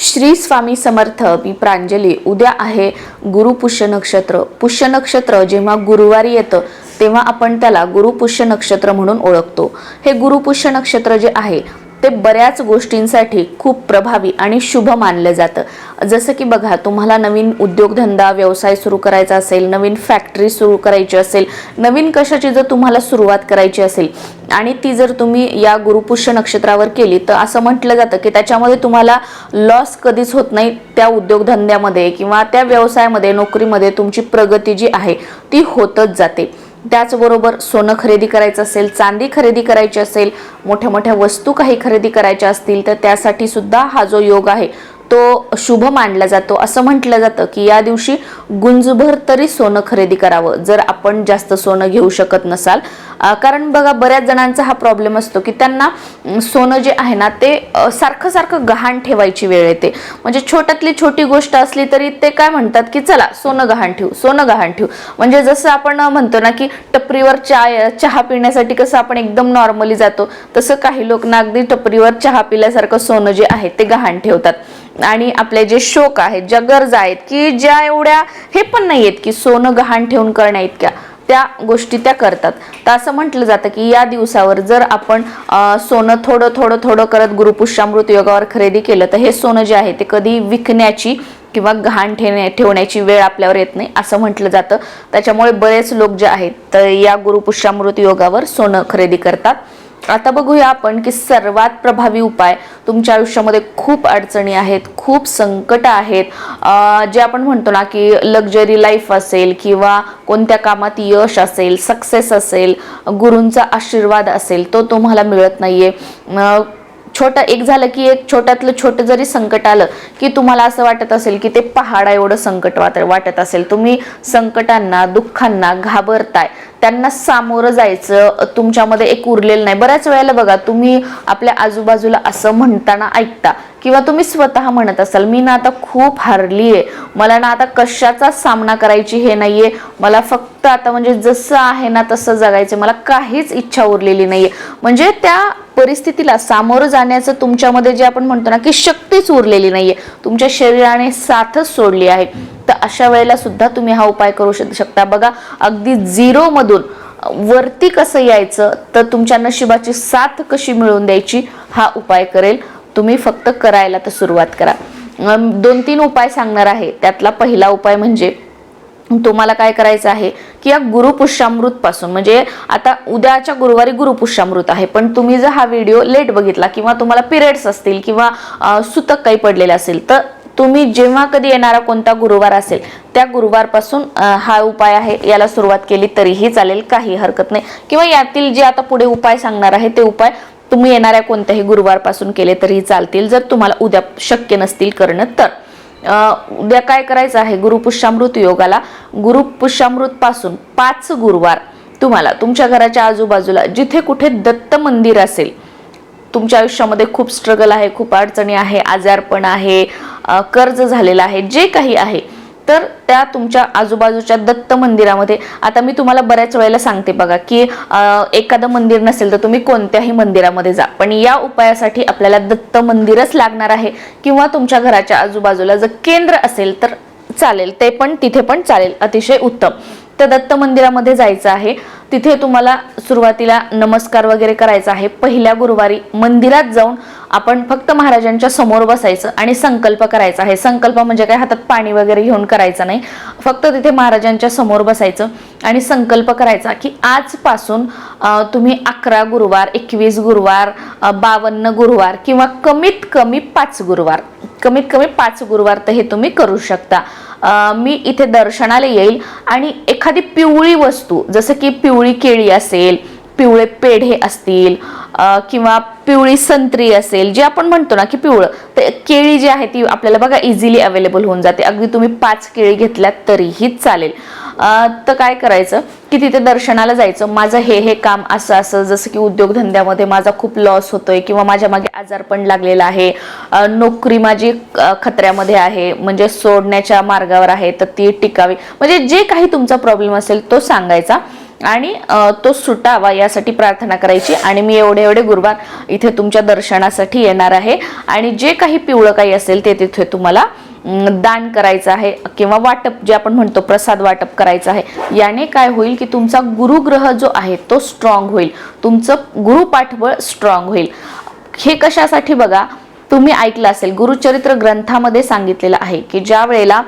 श्री स्वामी समर्थ मी प्रांजली उद्या आहे गुरु पुष्य नक्षत्र. पुष्य नक्षत्र जेव्हा गुरुवारी येतं तेव्हा आपण त्याला गुरु पुष्य नक्षत्र म्हणून ओळखतो. हे गुरु पुष्य नक्षत्र जे आहे ते बऱ्याच गोष्टींसाठी खूप प्रभावी आणि शुभ मानलं जातं. जसं की बघा तुम्हाला नवीन उद्योगधंदा व्यवसाय सुरू करायचा असेल नवीन फॅक्टरी सुरू करायची असेल नवीन कशाची जर तुम्हाला सुरुवात करायची असेल आणि ती जर तुम्ही या गुरुपुष्य नक्षत्रावर केली तर असं म्हटलं जातं की त्याच्यामध्ये तुम्हाला लॉस कधीच होत नाही त्या उद्योगधंद्यामध्ये किंवा त्या व्यवसायामध्ये नोकरीमध्ये तुमची प्रगती जी आहे ती होतच जाते. त्याचबरोबर सोनं खरेदी करायचं असेल चांदी खरेदी करायची असेल मोठ्या मोठ्या वस्तू काही खरेदी करायच्या असतील तर त्यासाठी सुद्धा हा जो योग आहे तो शुभ मानला जातो. असं म्हटलं जातं की या दिवशी गुंजभर तरी सोनं खरेदी करावं जर आपण जास्त सोनं घेऊ शकत नसाल. कारण बघा बऱ्याच जणांचा हा प्रॉब्लेम असतो की त्यांना सोनं जे आहे ना ते सारखं सारखं गहाण ठेवायची वेळ येते. म्हणजे छोट्यातली छोटी गोष्ट असली तरी ते काय म्हणतात की चला सोनं गहाण ठेवू सोनं गहाण ठेवू. म्हणजे जसं आपण म्हणतो ना की टपरीवर चाय चहा पिण्यासाठी कसं आपण एकदम नॉर्मली जातो तसं काही लोक ना अगदी टपरीवर चहा पिल्यासारखं सोनं जे आहे ते गहाण ठेवतात. आणि आपले जे शोक आहेत ज्या गरजा आहेत की ज्या एवढ्या हे पण नाही आहेत की सोनं गहाण ठेवून करण्या इतक्या त्या गोष्टी त्या करतात. तर असं म्हटलं जातं की या दिवसावर जर आपण सोनं थोडं थोडं थोडं करत गुरुपुष्यामृत योगावर खरेदी केलं तर हे सोनं जे आहे ते कधी विकण्याची किंवा गहाण ठेवण्या ठेवण्याची वेळ आपल्यावर येत नाही असं म्हटलं जातं. त्याच्यामुळे बरेच लोक जे आहेत तर या गुरुपुष्यामृत योगावर सोनं खरेदी करतात. आता बघूया आपण की सर्वात प्रभावी उपाय तुमच्या आयुष्यामध्ये खूप अडचणी आहेत खूप संकट आहेत. जे आपण म्हणतो ना की लक्झरी लाईफ असेल किंवा कोणत्या कामात यश असेल सक्सेस असेल गुरूंचा आशीर्वाद असेल तो तुम्हाला मिळत नाहीये. आहे छोटं एक झालं की एक छोट्यातलं छोटं जरी संकट आलं की तुम्हाला असं वाटत असेल की ते पहाडा एवढं संकट वाट वाटत असेल. तुम्ही संकटांना दुःखांना घाबरताय. त्यांना सामोरं जायचं तुमच्यामध्ये एक उरलेलं नाही. बऱ्याच वेळेला बघा तुम्ही आपल्या आजूबाजूला असं म्हणताना ऐकता किंवा तुम्ही स्वतः म्हणत असाल मी ना आता खूप हारली आहे मला ना आता कशाचा सामना करायची हे नाहीये. मला फक्त आता म्हणजे जसं आहे ना तसं जगायचं मला काहीच इच्छा उरलेली नाहीये. म्हणजे त्या परिस्थितीला सामोरं जाण्याचं तुमच्यामध्ये जे आपण म्हणतो ना की शक्तीच उरलेली नाहीये. तुमच्या शरीराने साथच सोडली आहे. तर अशा वेळेला सुद्धा तुम्ही हा उपाय करू शकता. बघा अगदी झिरो मधून वरती कसं यायचं तर तुमच्या नशिबाची साथ कशी मिळवून द्यायची हा उपाय करेल. तुम्ही फक्त करायला तर सुरुवात करा. दोन तीन उपाय सांगणार आहे. त्यातला पहिला उपाय म्हणजे तुम्हाला काय करायचं आहे? की या गुरुपुष्यामृत पासून म्हणजे आता उद्याच्या गुरुवारी गुरुपुष्यामृत आहे पण तुम्ही जर हा व्हिडिओ लेट बघितला किंवा तुम्हाला पिरियड्स असतील किंवा सुतक काही पडलेले असेल तर तुम्ही जेव्हा कधी येणारा कोणता गुरुवार असेल त्या गुरुवारपासून हा उपाय आहे. याला सुरुवात केली तरीही चालेल काही हरकत नाही. किंवा यातील जे आता पुढे उपाय सांगणार आहे ते उपाय तुम्ही येणाऱ्या कोणत्याही गुरुवारपासून केले तरीही चालतील जर तुम्हाला उद्या शक्य नसतील करणं तर. उद्या काय करायचं आहे? गुरुपुष्यामृत योगाला. गुरुपुष्यामृत पासून पाच गुरुवार तुम्हाला तुमच्या घराच्या आजूबाजूला जिथे कुठे दत्त मंदिर असेल तुमच्या आयुष्यामध्ये खूप स्ट्रगल आहे खूप अडचणी आहे आजारपण आहे कर्ज झालेलं आहे जे काही आहे तर त्या तुमच्या आजूबाजूच्या दत्त मंदिरामध्ये. आता मी तुम्हाला बऱ्याच वेळेला सांगते बघा की एखादं मंदिर नसेल तर तुम्ही कोणत्याही मंदिरामध्ये जा. पण या उपायासाठी आपल्याला दत्त मंदिरच लागणार आहे किंवा तुमच्या घराच्या आजूबाजूला जर केंद्र असेल तर चालेल. ते पण तिथे पण चालेल. अतिशय उत्तम. तर दत्त मंदिरामध्ये जायचं आहे. तिथे तुम्हाला सुरुवातीला नमस्कार वगैरे करायचा आहे. पहिल्या गुरुवारी मंदिरात जाऊन आपण फक्त महाराजांच्या समोर बसायचं आणि संकल्प करायचा आहे. संकल्प म्हणजे काय? हातात पाणी वगैरे घेऊन करायचं नाही. फक्त तिथे महाराजांच्या समोर बसायचं आणि संकल्प करायचा की आजपासून तुम्ही अकरा गुरुवार एकवीस गुरुवार बावन्न गुरुवार किंवा कमीत कमी पाच गुरुवार कमीत कमी पाच गुरुवार तर हे तुम्ही करू शकता. मी इथे दर्शनाला येईल आणि एखादी पिवळी वस्तू जसं की पिवळी पिवळी केळी असेल पिवळे पेढे असतील किंवा पिवळी संत्री असेल जे आपण म्हणतो ना की पिवळं तर केळी जी आहे ती आपल्याला बघा इझिली अवेलेबल होऊन जाते. अगदी तुम्ही पाच केळी घेतल्यात तरीही चालेल. तर काय करायचं की तिथे दर्शनाला जायचं. माझं हे हे काम असं असं जसं की उद्योगधंद्यामध्ये माझा खूप लॉस होतोय किंवा माझ्या मागे आजारपण लागलेला आहे. नोकरी माझी खतऱ्यामध्ये आहे म्हणजे सोडण्याच्या मार्गावर आहे तर ती टिकावी. म्हणजे जे काही तुमचा प्रॉब्लेम असेल तो सांगायचा. आणि तो सुटावा यासाठी प्रार्थना करायची आणि मी एवढे एवढे गुरुवार इथे तुमच्या दर्शनासाठी येणार आहे. आणि जे काही पिवळं काही असेल ते तिथे तुम्हाला दान करायचं आहे किंवा वाटप जे आपण म्हणतो प्रसाद वाटप करायचं आहे याने काय होईल की तुमचा गुरुग्रह जो आहे तो स्ट्रॉंग होईल. तुमचं गुरुपाठबळ स्ट्रॉंग होईल. हे कशासाठी बघा तुम्ही ऐकलं असेल गुरुचरित्र ग्रंथामध्ये सांगितलेलं आहे की ज्या वेळेला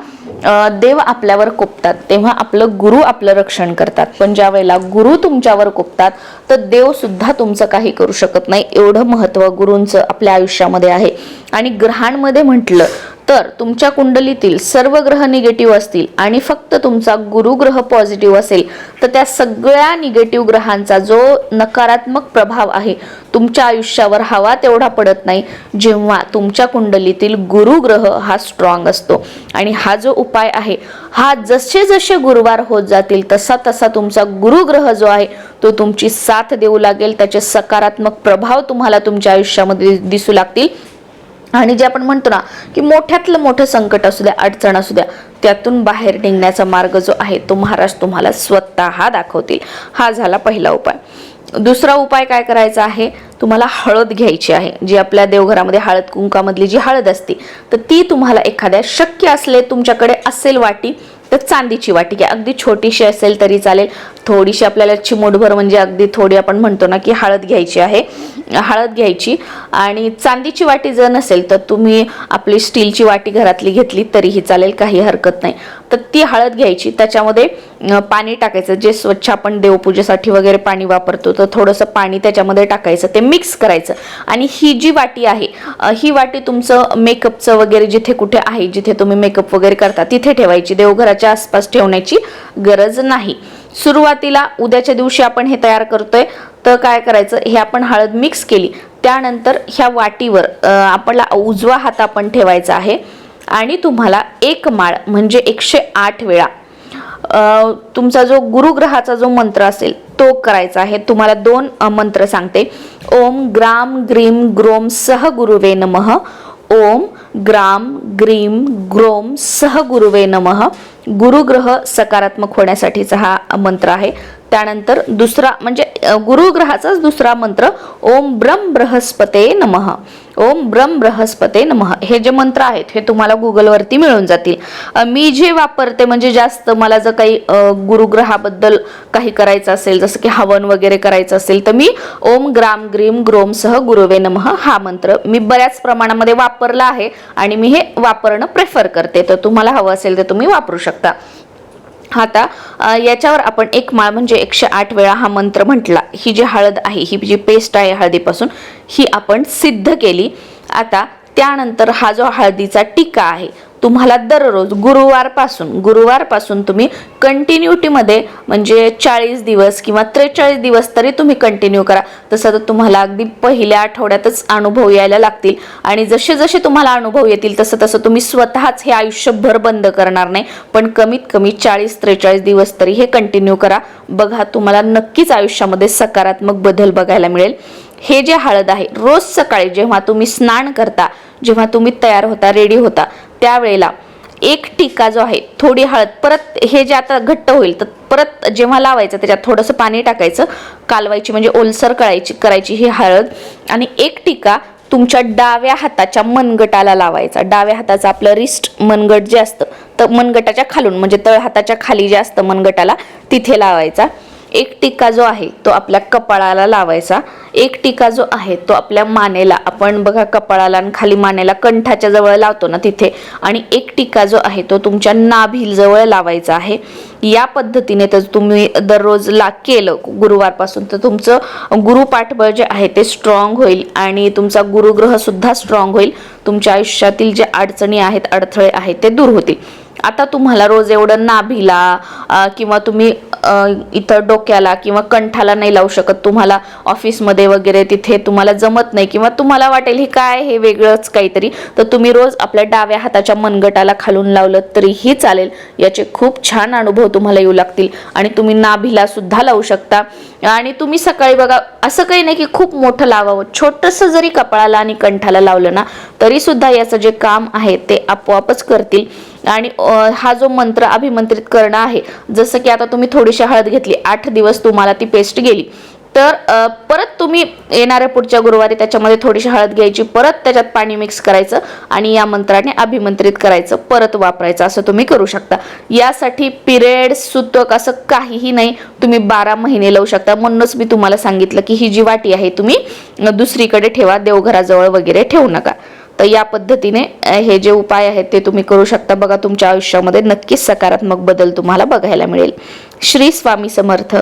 देव आपल्यावर कोपतात तेव्हा आपलं गुरु आपलं रक्षण करतात. पण ज्या वेळेला गुरु तुमच्यावर कोपतात तर देव सुद्धा तुमचं काही करू शकत नाही. एवढं महत्त्व गुरूंचं आपल्या आयुष्यामध्ये आहे. आणि ग्रहांमध्ये म्हटलं तर तुमच्या कुंडलीतील सर्व ग्रह निगेटिव्ह असतील आणि फक्त तुमचा गुरुग्रह पॉझिटिव्ह असेल तर त्या सगळ्या निगेटिव्ह ग्रहांचा जो नकारात्मक प्रभाव आहे तुमच्या आयुष्यावर हवा तेवढा पडत नाही जेव्हा तुमच्या कुंडलीतील गुरुग्रह हा स्ट्रॉंग असतो. आणि हा जो उपाय आहे हा जसे जसे गुरुवार होत जातील तसा तसा तुमचा गुरुग्रह जो आहे तो तुमची साथ देऊ लागेल त्याचे सकारात्मक प्रभाव तुम्हाला तुमच्या आयुष्यामध्ये दिसू लागतील. आणि जे आपण म्हणतो ना की मोठ्यातलं मोठं संकट असू द्या अडचण असू द्या त्यातून बाहेर निघण्याचा मार्ग जो आहे तो महाराज तुम्हाला स्वतः दाखवतील. हा झाला पहिला उपाय. दुसरा उपाय काय करायचा आहे? तुम्हाला हळद घ्यायची आहे. जी आपल्या देवघरामध्ये हळद कुंकामधली जी हळद असते तर ती तुम्हाला एखाद्या शक्य असले तुमच्याकडे असेल वाटी तर चांदीची वाटी घ्या. अगदी छोटीशी असेल तरी चालेल. थोडीशी आपल्याला चिमूटभर म्हणजे अगदी थोडी आपण म्हणतो ना की हळद घ्यायची आहे. हळद घ्यायची. आणि चांदीची वाटी जर नसेल तर तुम्ही आपली स्टीलची वाटी घरातली घेतली तरीही चालेल काही हरकत नाही. तर ती हळद घ्यायची. त्याच्यामध्ये पाणी टाकायचं. जे स्वच्छ आपण देवपूजेसाठी वगैरे पाणी वापरतो तर थोडंसं पाणी त्याच्यामध्ये टाकायचं. ते मिक्स करायचं. आणि ही जी वाटी आहे ही वाटी तुमचं मेकअपचं वगैरे जिथे कुठे आहे जिथे तुम्ही मेकअप वगैरे करता तिथे ठेवायची. देवघराच्या आसपास ठेवण्याची गरज नाही. सुरुवातीला उद्याच्या दिवशी आपण हे तयार करतोय. तर काय करायचं? हे आपण हळद मिक्स केली. त्यानंतर ह्या वाटीवर आपला उजवा हात आपण ठेवायचा आहे. आणि तुम्हाला एक माळ म्हणजे एकशे आठ वेळा तुमचा जो गुरुग्रहाचा जो मंत्र असेल तो करायचा आहे. तुम्हाला दोन मंत्र सांगते. ओम ग्राम ग्रीम ग्रोम सह गुरुवे नमः. ओम ग्राम ग्रीम ग्रोम सह गुरुवे नमः. गुरुग्रह सकारात्मक होण्यासाठीचा हा मंत्र आहे. त्यानंतर दुसरा म्हणजे गुरुग्रहाचाच दुसरा मंत्र ओम ब्रह्म बृहस्पते नमः. ओम ब्रह्म बृहस्पते नमः. हे जे मंत्र आहेत हे तुम्हाला गुगलवरती मिळून जातील. मी जे वापरते म्हणजे जास्त मला जर काही गुरुग्रहाबद्दल काही करायचं असेल जसं की हवन वगैरे करायचं असेल तर मी ओम ग्राम ग्रीम ग्रोम सह गुरुवे नमः हा मंत्र मी बऱ्याच प्रमाणामध्ये वापरला आहे आणि मी हे वापरणं प्रेफर करते. तर तुम्हाला हवं असेल तर तुम्ही वापरू शकता. आता याच्यावर आपण एक माळ म्हणजे एकशे आठ वेळा हा मंत्र म्हटला. ही जी हळद आहे ही जी पेस्ट आहे हळदीपासून ही आपण सिद्ध केली. आता त्यानंतर हा जो हळदीचा टिका आहे तुम्हाला दररोज गुरुवारपासून गुरुवारपासून तुम्ही कंटिन्युटीमध्ये म्हणजे चाळीस दिवस किंवा त्रेचाळीस दिवस तरी तुम्ही कंटिन्यू करा. तसं तर तुम्हाला अगदी पहिल्या आठवड्यातच अनुभव यायला लागतील. आणि जसे जसे तुम्हाला अनुभव येतील तसं तसं तुम्ही स्वतःच हे आयुष्यभर बंद करणार नाही. पण कमीत कमी चाळीस त्रेचाळीस दिवस तरी हे कंटिन्यू करा. बघा तुम्हाला नक्कीच आयुष्यामध्ये सकारात्मक बदल बघायला मिळेल. हे जे हळद आहे रोज सकाळी जेव्हा तुम्ही स्नान करता जेव्हा तुम्ही तयार होता रेडी होता त्यावेळेला एक टिका जो आहे थोडी हळद परत हे जे आता घट्ट होईल तर परत जेव्हा लावायचं त्याच्यात थोडंसं पाणी टाकायचं कालवायची म्हणजे ओलसर करायची करायची ही हळद आणि एक टिका तुमच्या डाव्या हाताच्या मनगटाला लावायचा. डाव्या हाताचं आपलं रिस्ट मनगट जे असतं तर मनगटाच्या खालून म्हणजे तळ हाताच्या खाली जे असतं मनगटाला तिथे लावायचा. एक टिका जो आहे तो आपल्या कपाळाला लावायचा. एक टिका जो आहे तो आपल्या मानेला आपण बघा कपाळाला आणि खाली मानेला कंठाच्या जवळ लावतो ना तिथे आणि एक टिका जो आहे तो तुमच्या नाभिल जवळ लावायचा आहे. या पद्धतीने तर तुम्ही दररोज ला केलं गुरुवारपासून तर तुमचं गुरुपाठबळ जे आहे ते स्ट्रॉंग होईल आणि तुमचा गुरुग्रह सुद्धा स्ट्रॉंग होईल. तुमच्या आयुष्यातील जे अडचणी आहेत अडथळे आहेत ते दूर होतील. आता तुम्हाला रोज एवढं नाभीला किंवा तुम्ही इथं डोक्याला किंवा कंठाला नाही लावू शकत. तुम्हाला ऑफिसमध्ये वगैरे तिथे तुम्हाला जमत नाही किंवा तुम्हाला वाटेल हे काय हे वेगळंच काहीतरी. तर तुम्ही रोज आपल्या डाव्या हाताच्या मनगटाला खालून लावलं तरीही चालेल. याचे खूप छान अनुभव तुम्हाला येऊ लागतील. आणि तुम्ही नाभीला सुद्धा लावू शकता. आणि तुम्ही सकाळी बघा असं काही नाही की खूप मोठं लावावं. छोटंसं जरी कपाळाला आणि कंठाला लावलं ना तरी सुद्धा याचं जे काम आहे ते आपोआपच करतील. आणि हा जो मंत्र अभिमंत्रित करणं आहे जसं की आता तुम्ही थोडीशी हळद घेतली आठ दिवस तुम्हाला ती पेस्ट गेली तर परत तुम्ही येणाऱ्या पुढच्या गुरुवारी त्याच्यामध्ये थोडीशी हळद घ्यायची परत त्याच्यात पाणी मिक्स करायचं आणि या मंत्राने अभिमंत्रित करायचं परत वापरायचं असं तुम्ही करू शकता. यासाठी पिरियड सुतक असं काहीही नाही तुम्ही बारा महिने लावू शकता. म्हणूनच मी तुम्हाला सांगितलं की ही जी वाटी आहे तुम्ही दुसरीकडे ठेवा देवघराजवळ वगैरे ठेवू नका. तर या पद्धतीने हे जे उपाय आहेत ते तुम्ही करू शकता. बघा तुमच्या आयुष्यामध्ये नक्कीच सकारात्मक बदल तुम्हाला बघायला मिळेल. श्री स्वामी समर्थ.